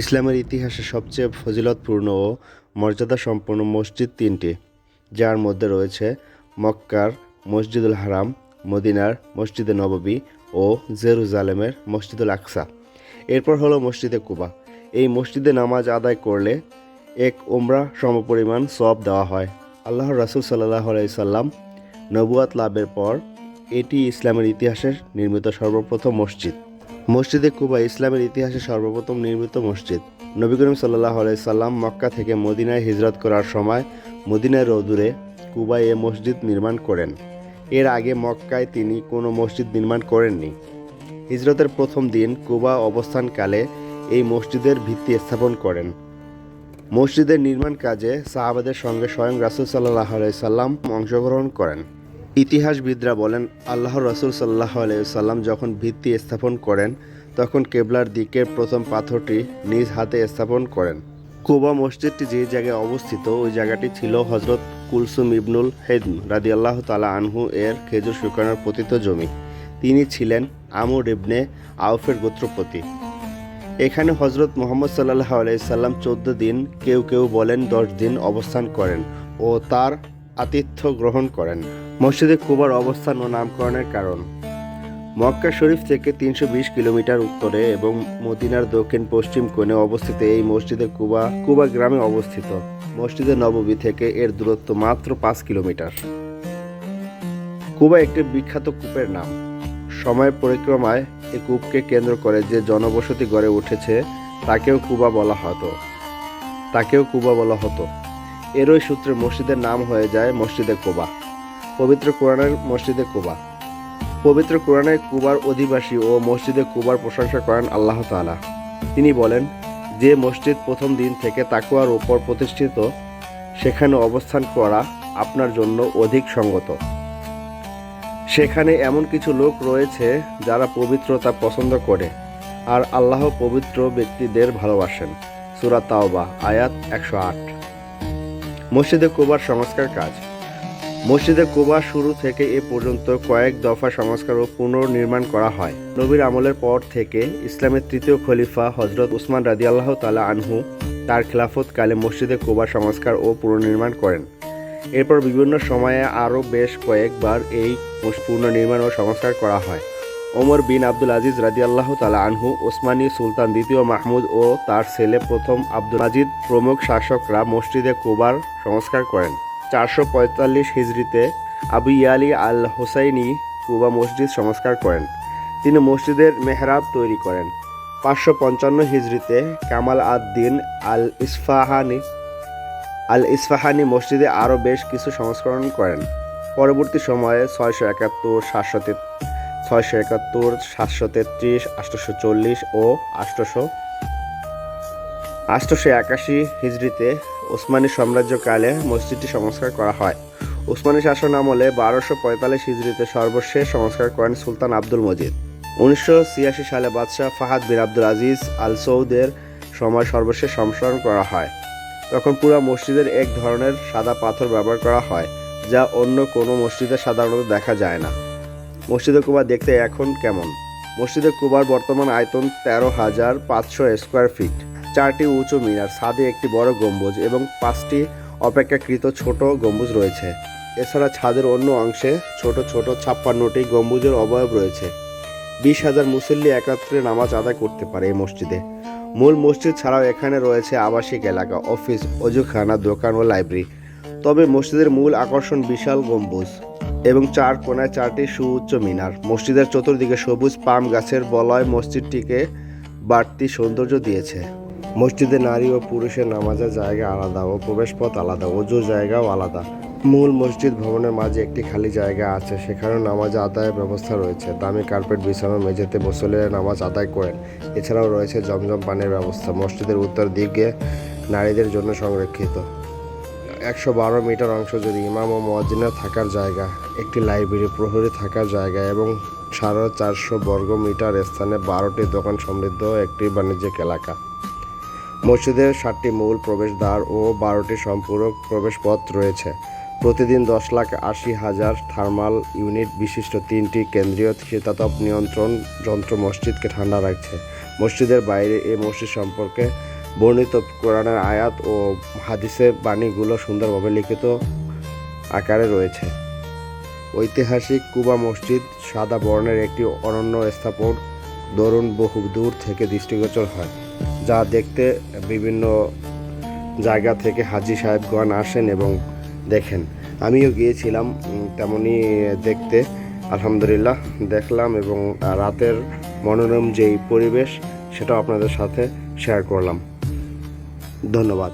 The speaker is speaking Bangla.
ইসলামের ইতিহাসে সবচেয়ে ফজিলতপূর্ণ ও মর্যাদা সম্পন্ন মসজিদ তিনটি, যার মধ্যে রয়েছে মক্কার মসজিদুল হারাম, মদিনার মসজিদে নববী ও জেরুজালেমের মসজিদুল আকসা। এরপর হলো মসজিদে কুবা। এই মসজিদে নামাজ আদায় করলে এক ওমরা সমপরিমাণ সব দেওয়া হয়। আল্লাহ রাসুল সাল্লাহ সাল্লাম নবুয়াত লাভের পর এটি ইসলামের ইতিহাসের নির্মিত সর্বপ্রথম মসজিদ। মসজিদে কুবা ইসলামের ইতিহাসে সর্বপ্রথম নির্মিত মসজিদ। নবী করিম সাল্লাহ সাল্লাম মক্কা থেকে মদিনায় হিজরত করার সময় মদিনায় রৌদুরে কুবায় এ মসজিদ নির্মাণ করেন। এর আগে মক্কায় তিনি কোনো মসজিদ নির্মাণ করেননি। হিজরতের প্রথম দিন কুবা অবস্থানকালে এই মসজিদের ভিত্তি স্থাপন করেন। মসজিদের নির্মাণ কাজে সাহাবাদের সঙ্গে স্বয়ং রাসুল সাল্লাহ সাল্লাম অংশগ্রহণ করেন। ইতিহাসবিদরা বলেন আল্লাহ রসুল সাল্লাহ সাল্লাম যখন ভিত্তি স্থাপন করেন, তখন কেবলার দিকের প্রথম পাথরটি নিজ হাতে স্থাপন করেন। কুবা মসজিদটি যে জায়গায় অবস্থিত, ওই জায়গাটি ছিল হজরত কুলসুম ইবনুল হেদম রাদি আল্লাহ তালা আনহু এর খেজুর শুকানোর পতিত জমি। তিনি ছিলেন আমর ইবনে আউফের গোত্রপতি। এখানে হজরত মোহাম্মদ সাল্লাহ আলাইসাল্লাম চোদ্দ দিন কেউ কেউ বলেন দশ দিন অবস্থান করেন ও তার আতিথ্য গ্রহণ করেন। মসজিদে কুবার অবস্থান ও নামকরণের কারণ। মক্কা শরীফ থেকে তিনশো বিশ কিলোমিটার উত্তরে এবং মদিনার দক্ষিণ পশ্চিম কোণে অবস্থিত এই মসজিদে কুবা কুবা গ্রামে অবস্থিত। মসজিদে নববী থেকে এর দূরত্ব মাত্র পাঁচ কিলোমিটার। কুবা একটি বিখ্যাত কূপের নাম। সময়ের পরিক্রমায় এই কূপকে কেন্দ্র করে যে জনবসতি গড়ে উঠেছে, তাকেও কুবা বলা হতো। তাকেও কুবা বলা হতো। এরই সূত্রে মসজিদের নাম হয়ে যায় মসজিদে কোবা, পবিত্র কোরআনের মসজিদে কুবা। পবিত্র কোরআনে কুবার অধিবাসী ও মসজিদে কুবার প্রশংসা করেন আল্লাহ তাআলা। তিনি বলেন, যে মসজিদ প্রথম দিন থেকে তাকুয়ার উপর প্রতিষ্ঠিত, সেখানে অবস্থান করা আপনার জন্য অধিক সঙ্গত। সেখানে এমন কিছু লোক রয়েছে যারা পবিত্রতা পছন্দ করে আর আল্লাহ পবিত্র ব্যক্তিদের ভালোবাসেন। সুরা তাওবা, আয়াত একশো আট। মসজিদে কোবার সংস্কার কাজ। মসজিদে কুবা শুরু থেকে এ পর্যন্ত কয়েক দফা সংস্কার ও পুনর্নির্মাণ করা হয়। নবীর আমলের পর থেকে ইসলামের তৃতীয় খলিফা হজরত উসমান রাজি আল্লাহ তালা আনহু তার খিলাফতকালে মসজিদে কুবা সংস্কার ও পুনর্নির্মাণ করেন। এরপর বিভিন্ন সময়ে আরও বেশ কয়েকবার এই পুনর্নির্মাণ ও সংস্কার করা হয়। ওমর বিন আব্দুল আজিজ রাজি আল্লাহ তালা আনহু, ওসমানী সুলতান দ্বিতীয় মাহমুদ ও তার ছেলে প্রথম আব্দুল আজিদ প্রমুখ শাসকরা মসজিদে কুবার সংস্কার করেন। চারশো পঁয়তাল্লিশ হিজড়িতে আবু ইয়ালি আল হোসাইনি কুবা মসজিদ সংস্কার করেন। তিনি মসজিদের মেহরাব তৈরি করেন। পাঁচশো পঞ্চান্ন হিজড়িতে কামাল আদ-দিন আল ইসফাহানি আল ইসফাহানি মসজিদে আরও বেশ কিছু সংস্করণ করেন। পরবর্তী সময়ে ছয়শো একাত্তর, সাতশো ছয়শো একাত্তর, সাতশো তেত্রিশ আটশোশো চল্লিশ ও আটশোশো আটশোশো একাশি হিজড়িতে ওসমানী সাম্রাজ্যকালে মসজিদটি সংস্কার করা হয়। ওসমানী শাসন আমলে বারোশো পঁয়তাল্লিশ হিজড়িতে সর্বশেষ সংস্কার করেন সুলতান আব্দুল মজিদ। উনিশশো ছিয়াশি সালে বাদশাহ ফাহাদ বিন আব্দুল আজিজ আল সৌদের সময় সর্বশেষ সংস্করণ করা হয়। তখন পুরো মসজিদের এক ধরনের সাদা পাথর ব্যবহার করা হয়, যা অন্য কোনো মসজিদে সাধারণত দেখা যায় না। মসজিদে কুবা দেখতে এখন কেমন? মসজিদে কুবার বর্তমান আয়তন তেরো হাজার পাঁচশো স্কোয়ার ফিট চারটি উঁচু মিনার, ছাদে একটি বড় গম্বুজ এবং পাঁচটি অপেক্ষাকৃত ছোট গম্বুজ রয়েছে। এছাড়া ছাদের অন্য অংশে ছোট ছোট ছাপ্পান্নটি গম্বুজের অবয়ব রয়েছে। বিশ হাজার মুসল্লি একত্রে নামাজ আদায় করতে পারে এই মসজিদে। মূল মসজিদ ছাড়াও এখানে রয়েছে আবাসিক এলাকা, অফিস, অজুখানা, দোকান ও লাইব্রেরি। তবে মসজিদের মূল আকর্ষণ বিশাল গম্বুজ। এবং চার কোনায় চারটি সুউচ্চ মিনার। মসজিদের চতুর্দিকে সবুজ পাম গাছের বলয় মসজিদটিকে বাড়তি সৌন্দর্য দিয়েছে। মসজিদে নারী ও পুরুষের নামাজের জায়গা আলাদা ও প্রবেশপথ আলাদা, অজুর জায়গাও আলাদা। মূল মসজিদ ভবনের মাঝে একটি খালি জায়গা আছে, সেখানেও নামাজ আদায়ের ব্যবস্থা রয়েছে। দামি কার্পেট বিছানো, মেঝেতে মুসল্লিরা নামাজ আদায় করেন। এছাড়াও রয়েছে জমজম পানির ব্যবস্থা। মসজিদের উত্তর দিকে নারীদের জন্য সংরক্ষিত। একশো বারো মিটার অংশ জুড়ে ইমাম ও মজ্জিনের থাকার জায়গা, একটি লাইব্রেরি প্রহরী থাকার জায়গা এবং সাড়ে চারশো বর্গ মিটার স্থানে বারোটি দোকান সমৃদ্ধ একটি বাণিজ্যিক এলাকা। মসজিদের সাতটি মূল প্রবেশদ্বার ও বারোটি সম্পূরক প্রবেশপথ রয়েছে। প্রতিদিন দশ লাখ আশি হাজার থার্মাল ইউনিট বিশিষ্ট তিনটি কেন্দ্রীয় শীতাতপ নিয়ন্ত্রণ যন্ত্র মসজিদকে ঠান্ডা রাখছে। মসজিদের বাইরে এই মসজিদ সম্পর্কে বর্ণিত কোরআনের আয়াত ও হাদিসের বাণীগুলো সুন্দরভাবে লিখিত আকারে রয়েছে। ঐতিহাসিক কুবা মসজিদ সাদা বর্ণের একটি অনন্য স্থাপন দরুন বহু দূর থেকে দৃষ্টিগোচর হয় যা দেখতে বিভিন্ন জায়গা থেকে হাজি সাহেবগণ আসেন এবং দেখেন। আমিও গিয়েছিলাম উম, তেমনই দেখতে আলহামদুলিল্লাহ দেখলাম এবং রাতের মনোরম যেই পরিবেশ সেটাও আপনাদের সাথে শেয়ার করলাম। ধন্যবাদ।